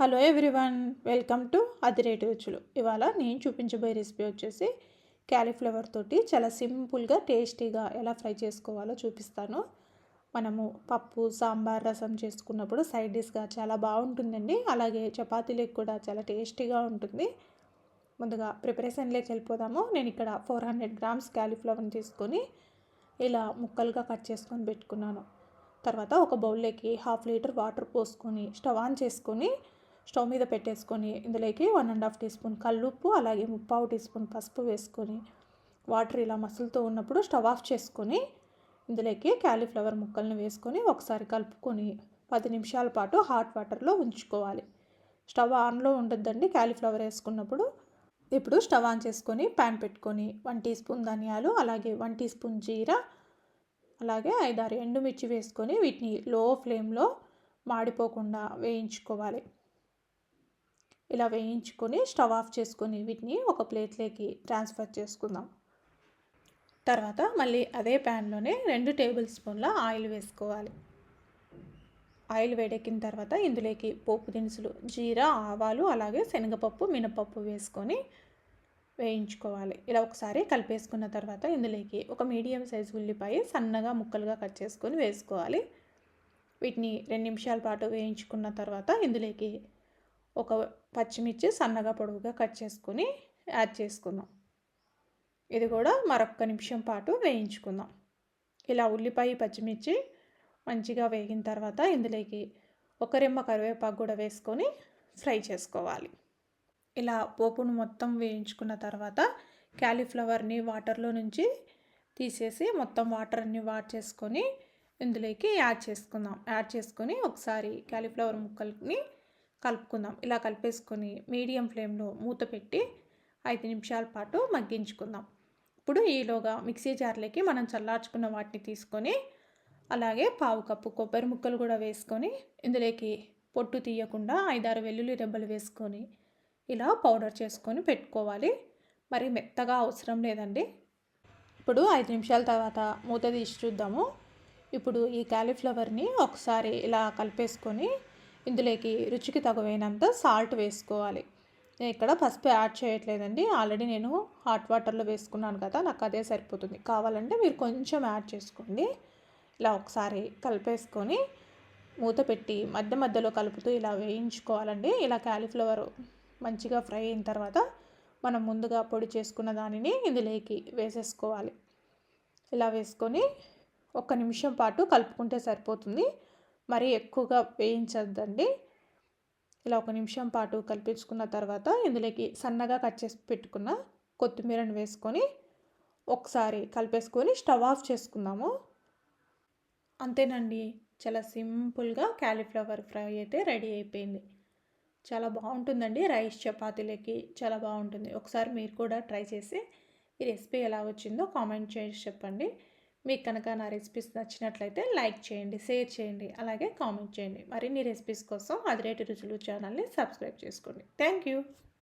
Hello everyone welcome to Adireti Ruchulu. ఇవాళ నేను చూపించబోయే రెసిపీ వచ్చేసి క్యాలీఫ్లవర్ తోటి చాలా సింపుల్గా టేస్టీగా ఎలా ఫ్రై చేసుకోవాలో చూపిస్తాను. మనము పప్పు సాంబార్ రసం చేసుకున్నప్పుడు సైడ్ డిష్గా చాలా బాగుంటుందండి. అలాగే చపాతీలకు కూడా చాలా టేస్టీగా ఉంటుంది. ముందుగా ప్రిపరేషన్లోకి వెళ్ళిపోదాము. నేను ఇక్కడ ఫోర్ హండ్రెడ్ గ్రామ్స్ క్యాలీఫ్లవర్ని తీసుకొని ఇలా ముక్కలుగా కట్ చేసుకొని పెట్టుకున్నాను. తర్వాత ఒక బౌల్లోకి హాఫ్ లీటర్ వాటర్ పోసుకొని స్టవ్ ఆన్ చేసుకొని స్టవ్ మీద పెట్టేసుకొని ఇందులోకి one and half tea spoon కల్లుప్పు అలాగే ముప్పావు టీ స్పూన్ పసుపు వేసుకొని వాటర్ ఇలా మసులుతూ ఉన్నప్పుడు స్టవ్ ఆఫ్ చేసుకొని ఇందులోకి క్యాలీఫ్లవర్ ముక్కల్ని వేసుకొని ఒకసారి కలుపుకొని పది నిమిషాల పాటు హాట్ వాటర్లో ఉంచుకోవాలి. స్టవ్ ఆన్లో ఉండొద్దండి క్యాలీఫ్లవర్ వేసుకున్నప్పుడు. ఇప్పుడు స్టవ్ ఆన్ చేసుకొని ప్యాన్ పెట్టుకొని వన్ టీ స్పూన్ ధనియాలు అలాగే వన్ టీ స్పూన్ జీరా అలాగే ఐదారు ఎండుమిర్చి వేసుకొని వీటిని లో ఫ్లేమ్లో మాడిపోకుండా వేయించుకోవాలి. ఇలా వేయించుకొని స్టవ్ ఆఫ్ చేసుకొని వీటిని ఒక ప్లేట్లోకి ట్రాన్స్ఫర్ చేసుకుందాం. తర్వాత మళ్ళీ అదే ప్యాన్లోనే రెండు టేబుల్ స్పూన్ల ఆయిల్ వేసుకోవాలి. ఆయిల్ వేడెక్కిన తర్వాత ఇందులోకి పోపు దినుసులు జీరా ఆవాలు అలాగే శనగపప్పు మినపప్పు వేసుకొని వేయించుకోవాలి. ఇలా ఒకసారి కలిపేసుకున్న తర్వాత ఇందులోకి ఒక మీడియం సైజు ఉల్లిపాయ సన్నగా ముక్కలుగా కట్ చేసుకొని వేసుకోవాలి. వీటిని రెండు నిమిషాల పాటు వేయించుకున్న తర్వాత ఇందులోకి ఒక పచ్చిమిర్చి సన్నగా పొడవుగా కట్ చేసుకొని యాడ్ చేసుకుందాం. ఇది కూడా మరొక నిమిషం పాటు వేయించుకుందాం. ఇలా ఉల్లిపాయ పచ్చిమిర్చి మంచిగా వేగిన తర్వాత ఇందులోకి ఒక రెమ్మ కరివేపాకు కూడా వేసుకొని ఫ్రై చేసుకోవాలి. ఇలా పోపును మొత్తం వేయించుకున్న తర్వాత క్యాలీఫ్లవర్ని వాటర్లో నుంచి తీసేసి మొత్తం వాటర్ అన్ని వాట్ చేసుకొని ఇందులోకి యాడ్ చేసుకుందాం. యాడ్ చేసుకొని ఒకసారి క్యాలీఫ్లవర్ ముక్కల్ని కలుపుకుందాం. ఇలా కలిపేసుకొని మీడియం ఫ్లేమ్లో మూత పెట్టి ఐదు నిమిషాల పాటు మగ్గించుకుందాం. ఇప్పుడు ఈలోగా మిక్సీ జార్లోకి మనం చల్లార్చుకున్న వాటిని తీసుకొని అలాగే పావు కప్పు కొబ్బరి ముక్కలు కూడా వేసుకొని ఇందులోకి పొట్టు తీయకుండా ఐదారు వెల్లుల్లి రెబ్బలు వేసుకొని ఇలా పౌడర్ చేసుకొని పెట్టుకోవాలి. మరి మెత్తగా అవసరం లేదండి. ఇప్పుడు ఐదు నిమిషాల తర్వాత మూత తీసి చూద్దాము. ఇప్పుడు ఈ క్యాలీఫ్లవర్ని ఒకసారి ఇలా కలిపేసుకొని ఇందులోకి రుచికి తగువైనంత సాల్ట్ వేసుకోవాలి. నేను ఇక్కడ పసుపు యాడ్ చేయట్లేదండి. ఆల్రెడీ నేను హాట్ వాటర్లో వేసుకున్నాను కదా నాకు అదే సరిపోతుంది. కావాలంటే మీరు కొంచెం యాడ్ చేసుకోండి. ఇలా ఒకసారి కలిపేసుకొని మూత పెట్టి మధ్య మధ్యలో కలుపుతూ ఇలా వేయించుకోవాలండి. ఇలా క్యాలీఫ్లవర్ మంచిగా ఫ్రై అయిన తర్వాత మనం ముందుగా పొడి చేసుకున్న దానిని ఇందులోకి వేసేసుకోవాలి. ఇలా వేసుకొని ఒక నిమిషం పాటు కలుపుకుంటే సరిపోతుంది. మరీ ఎక్కువగా వేయించద్దండి. ఇలా ఒక నిమిషం పాటు కలిపించుకున్న తర్వాత ఇందులోకి సన్నగా కట్ చేసి పెట్టుకున్న కొత్తిమీరని వేసుకొని ఒకసారి కలిపేసుకొని స్టవ్ ఆఫ్ చేసుకుందాము. అంతేనండి. చాలా సింపుల్గా క్యాలీఫ్లవర్ ఫ్రై అయితే రెడీ అయిపోయింది. చాలా బాగుంటుందండి రైస్ చపాతీలకి. చాలా బాగుంటుంది. ఒకసారి మీరు కూడా ట్రై చేసి ఈ రెసిపీ ఎలా వచ్చిందో కామెంట్ చేసి చెప్పండి. మీకు కనుక నా రెసిపీస్ నచ్చినట్లయితే లైక్ చేయండి షేర్ చేయండి అలాగే కామెంట్ చేయండి. మరిన్ని రెసిపీస్ కోసం అదిరేటి రుచులు ఛానల్ని సబ్స్క్రైబ్ చేసుకోండి. Thank you.